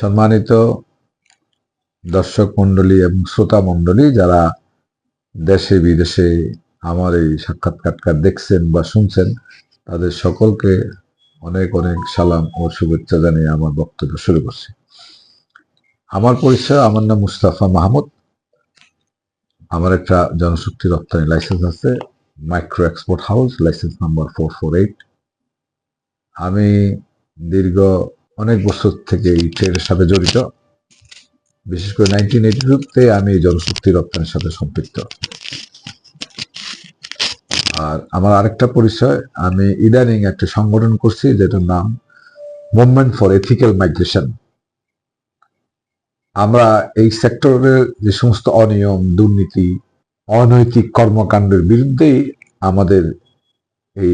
সম্মানিত দর্শক মণ্ডলী এবং শ্রোতা মণ্ডলী, যারা দেশে, বিদেশে আমার এই সাক্ষাৎকারটা দেখছেন বা শুনছেন, তাদের সকলকে অনেক অনেক সালাম ও শুভেচ্ছা জানিয়ে আমার বক্তব্য শুরু করছি। আমার পরিচয়, আমার নাম মুস্তাফা মাহমুদ। আমার একটা জনশক্তি রপ্তানি লাইসেন্স আছে, micro export house, license number four four eight. আমি দীর্ঘ অনেক বছর থেকে এই ট্রেডের সাথে জড়িত। বিশেষ করে নাইনটিন এইটি টুতে আমি জনশক্তি রপ্তানির সাথে সম্পৃক্ত। আর আমার আরেকটা পরিচয়, আমি ইদানিং একটা সংগঠন করছি যেটার নাম মুভমেন্ট ফর এথিক্যাল মাইগ্রেশন আমরা এই সেক্টরের যে সমস্ত অনিয়ম, দুর্নীতি, অনৈতিক কর্মকাণ্ডের বিরুদ্ধেই আমাদের এই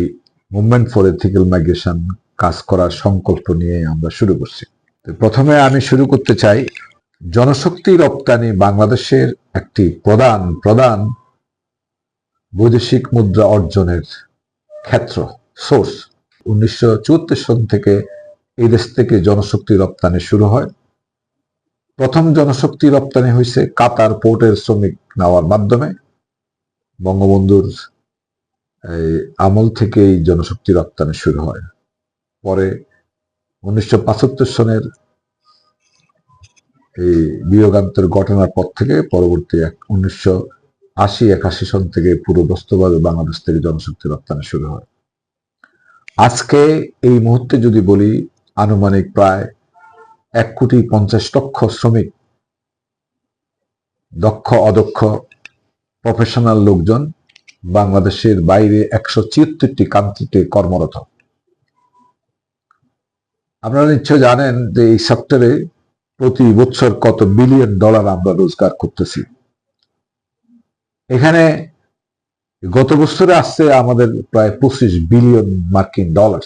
মুভমেন্ট ফর এথিক্যাল মাইগ্রেশন কাজ করার সংকল্প নিয়ে আমরা শুরু করছি। প্রথমে আমি শুরু করতে চাই, জনশক্তি রপ্তানি বাংলাদেশের একটি প্রধান প্রধান বৈদেশিক মুদ্রা অর্জনের ক্ষেত্র সোর্স উনিশশো চুয়াত্তর সন থেকে এই দেশ থেকে জনশক্তি রপ্তানি শুরু হয়। প্রথম জনশক্তি রপ্তানি হয়েছে কাতার পোর্টের শ্রমিক নেওয়ার মাধ্যমে। বঙ্গবন্ধুর আমল থেকেই জনশক্তি রপ্তানি শুরু হয়। পরে উনিশশো সনের এই বিয়োগান্তর ঘটনার পর থেকে পরবর্তী এক উনিশশো আশি, একাশি সন থেকে পুরো বস্তুভাবে বাংলাদেশ থেকে জনশক্তি রপ্তানি শুরু হয়। আজকে এই মুহূর্তে যদি বলি, আনুমানিক প্রায় এক কোটি পঞ্চাশ লক্ষ শ্রমিক, দক্ষ, অদক্ষ প্রফেশনাল লোকজন বাংলাদেশের বাইরে একশো ছিয়াত্তরটি কান্ট্রিতে কর্মরত। আপনারা নিশ্চয় জানেন যে এই সেক্টরে প্রতি বছর কত বিলিয়ন ডলার আমরা রোজগার করতেছি। এখানে গত বছরে আসছে আমাদের প্রায় পঁচিশ বিলিয়ন মার্কিন ডলার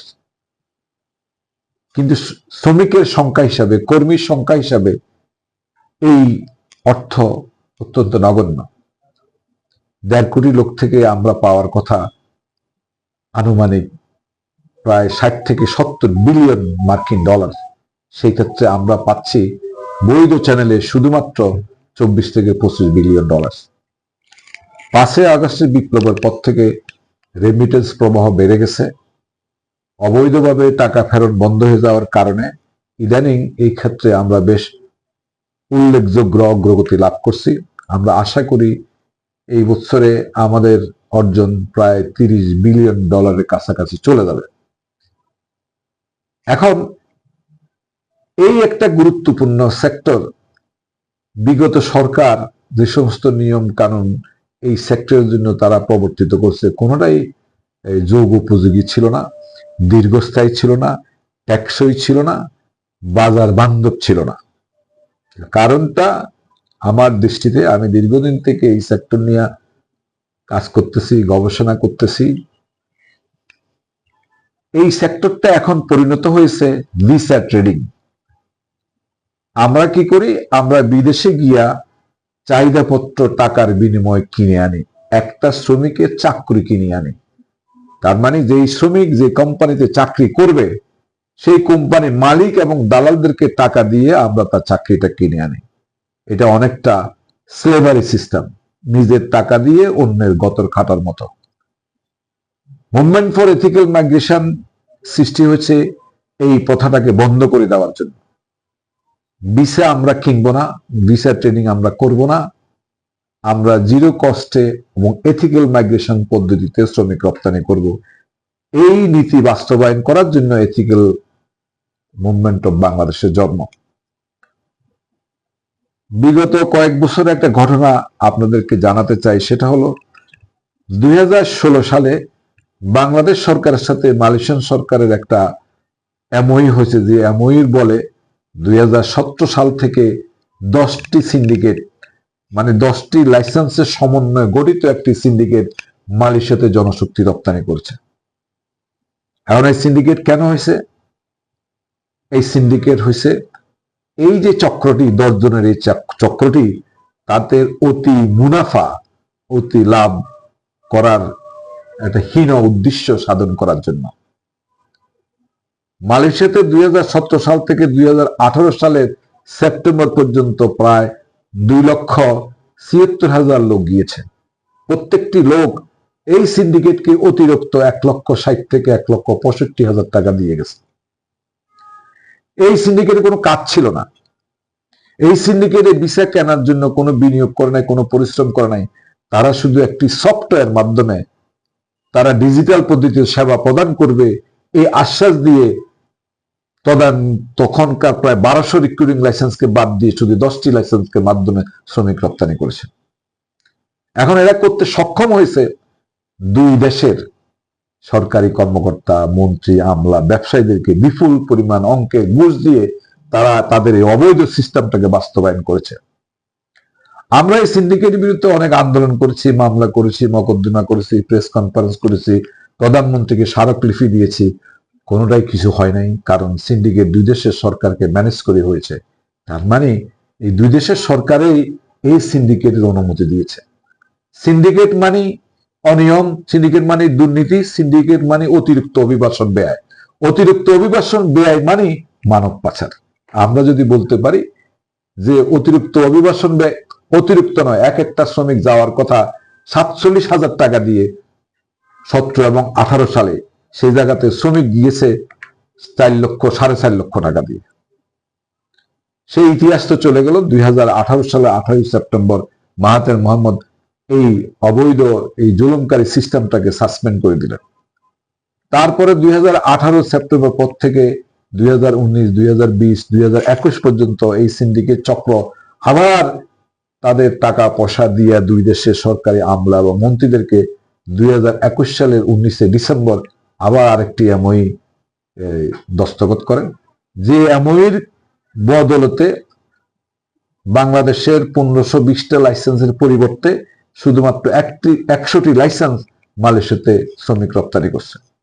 কিন্তু শ্রমিকের সংখ্যা হিসাবে, কর্মীর সংখ্যা হিসাবে এই অর্থ অত্যন্ত নগণ্য। দেড় কোটি লোক থেকে আমরা পাওয়ার কথা আনুমানিক প্রায় ষাট থেকে সত্তর বিলিয়ন মার্কিন ডলার। সেই ক্ষেত্রে আমরা পাচ্ছি বৈধ চ্যানেলে শুধুমাত্র চব্বিশ থেকে পঁচিশ বিলিয়ন ডলার। পাঁচই আগস্টের বিপ্লবের পর থেকে রেমিটেন্স প্রবাহ বেড়ে গেছে। অবৈধভাবে টাকা ফেরত বন্ধ হয়ে যাওয়ার কারণে ইদানিং এই ক্ষেত্রে আমরা বেশ উল্লেখযোগ্য অগ্রগতি লাভ করছি। আমরা আশা করি এই বছরে আমাদের অর্জন প্রায় তিরিশ বিলিয়ন ডলারের কাছাকাছি চলে যাবে। এখন এই একটা গুরুত্বপূর্ণ সেক্টর বিগত সরকার যে সমস্ত নিয়ম কানুন এই সেক্টরের জন্য তারা প্রবর্তিত করছে, কোনোটাই যোগ উপযোগী ছিল না, দীর্ঘস্থায়ী ছিল না, টেকসই ছিল না, বাজার বান্ধব ছিল না। কারণটা আমার দৃষ্টিতে আমি দীর্ঘদিন থেকে এই সেক্টর নিয়ে কাজ করতেছি, গবেষণা করতেছি এই সেক্টরটা এখন পরিণত হয়েছে ভিসা ট্রেডিং আমরা কি করি? আমরা বিদেশে গিয়া চাহিদাপত্র টাকার বিনিময় কিনে আনি, একটা শ্রমিকের চাকরি কিনে আনি। তার মানে যেই শ্রমিক যে কোম্পানিতে চাকরি করবে, সেই কোম্পানির মালিক এবং দালালদেরকে টাকা দিয়ে আমরা তার চাকরিটা কিনে আনি। এটা অনেকটা স্লেভারি সিস্টেম নিজের টাকা দিয়ে অন্যের গতর খাটার মতো। মুভমেন্ট ফর এথিক্যাল মাইগ্রেশন সৃষ্টি হয়েছে এই প্রথাটাকে বন্ধ করে দেওয়ার জন্য। ভিসা আমরা কিনবো না ভিসা ট্রেনিং আমরা করব না। আমরা জিরো কস্টে এবং এথিক্যাল মাইগ্রেশন পদ্ধতিতে শ্রমিক রপ্তানি করব। এই নীতি বাস্তবায়ন করার জন্য এথিক্যাল মুভমেন্ট অফ বাংলাদেশের জন্ম। বিগত কয়েক বছর একটা ঘটনা আপনাদেরকে জানাতে চাই, সেটা হলো দুই হাজার ষোলো সালে বাংলাদেশ সরকারের সাথে মালয়েশিয়ান সরকারের একটা এমওই হয়েছে, যে এমওইর বলে দুই হাজার সতেরো সাল থেকে দশটি সিন্ডিকেট মানে দশটি লাইসেন্সের সমন্বয়ে গঠিত একটি সিন্ডিকেট মালয়েশিয়াতে জনশক্তি রপ্তানি করছে। এখন এই সিন্ডিকেট কেন হয়েছে? এই সিন্ডিকেট হয়েছে, এই যে চক্রটি দশ জনের এই চক্রটি তাদের অতি মুনাফা, অতি লাভ করার একটা হীন উদ্দেশ্য সাধন করার জন্য। মালয়েশিয়াতে দুই সাল থেকে দুই সালের সেপ্টেম্বর পর্যন্ত প্রায় দুই লক্ষ ছিয়াত্তর হাজার লোক গিয়েছে। প্রত্যেকটি লোক এই সিন্ডিকেটকে অতিরিক্ত এক লক্ষ ষাট থেকে এক লক্ষ পঁয়ষট্টি হাজার টাকা দিয়ে গেছে। এই সিন্ডিকেটে কোনো কাজ ছিল না। এই সিন্ডিকেটে ভিসা কেনার জন্য কোনো বিনিয়োগ করে নাই, কোনো পরিশ্রম করে নাই। তারা শুধু একটি সফটওয়্যার মাধ্যমে তারা ডিজিটাল পদ্ধতিতে সেবা প্রদান করবে। এই আশ্বাস দিয়ে তদান তখনকার প্রায় বারোশো রিক্রুটিং লাইসেন্সকে বাদ দিয়ে শুধু দশটি লাইসেন্সকে মাধ্যমে শ্রমিক রপ্তানি করেছে। এখন এরা করতে সক্ষম হয়েছে দুই দেশের সরকারি কর্মকর্তা, মন্ত্রী, আমলা, ব্যবসায়ীদেরকে বিপুল পরিমাণ অঙ্কে ঘুষ দিয়ে তারা তাদের এই অবৈধ সিস্টেমটাকে বাস্তবায়ন করেছে। আমরা এই সিন্ডিকেটের বিরুদ্ধে অনেক আন্দোলন করেছি, মামলা করেছি, মকদ্দমা করেছি প্রেস কনফারেন্স করেছি, প্রধানমন্ত্রীকে স্মারকলিপি দিয়েছি। কোনোটাই কিছু হয় নাই, কারণ সিন্ডিকেট দুই দেশের সরকারকে ম্যানেজ করে হয়েছে। তার মানে এই দুই দেশের সরকারেই এই সিন্ডিকেটের অনুমতি দিয়েছে। সিন্ডিকেট মানে অনিয়ম সিন্ডিকেট মানে দুর্নীতি সিন্ডিকেট মানে অতিরিক্ত অভিবাসন ব্যয়। অতিরিক্ত অভিবাসন ব্যয় মানে মানব পাচার। আমরা যদি বলতে পারি যে অতিরিক্ত অভিবাসন ব্যয় অতিরিক্ত নয়, এক একটা শ্রমিক যাওয়ার কথা সাতচল্লিশ হাজার টাকা দিয়ে সতেরো এবং আঠারো সালে সেই জায়গাতে শ্রমিক গিয়েছে চার লক্ষ, সাড়ে চার লক্ষ টাকা দিয়ে। সেই ইতিহাস তো চলে গেল, দুই সালে আঠারোই সেপ্টেম্বর মাহাতের মোহাম্মদ এই অবৈধ, এই জুলুমকারী সিস্টেমটাকে সাসপেন্ড করে দিলেন। তারপরে দুই হাজার আঠারো সেপ্টেম্বর পর থেকে দুই হাজার উনিশ, দুই পর্যন্ত এই সিন্ডিকেট চক্র আবার তাদের টাকা পয়সা দিয়ে দুই দেশের সরকারি আমলা এবং মন্ত্রীদেরকে দুই হাজার একুশ সালের উনিশে ডিসেম্বর আবার আরেকটি এমওই দস্তখত করেন। যে এমওইর বদলতে বাংলাদেশের পনেরোশো বিশটা লাইসেন্সের পরিবর্তে শুধুমাত্র একটি, একশোটি লাইসেন্স মালয়েশিয়াতে শ্রমিক রপ্তানি করছে।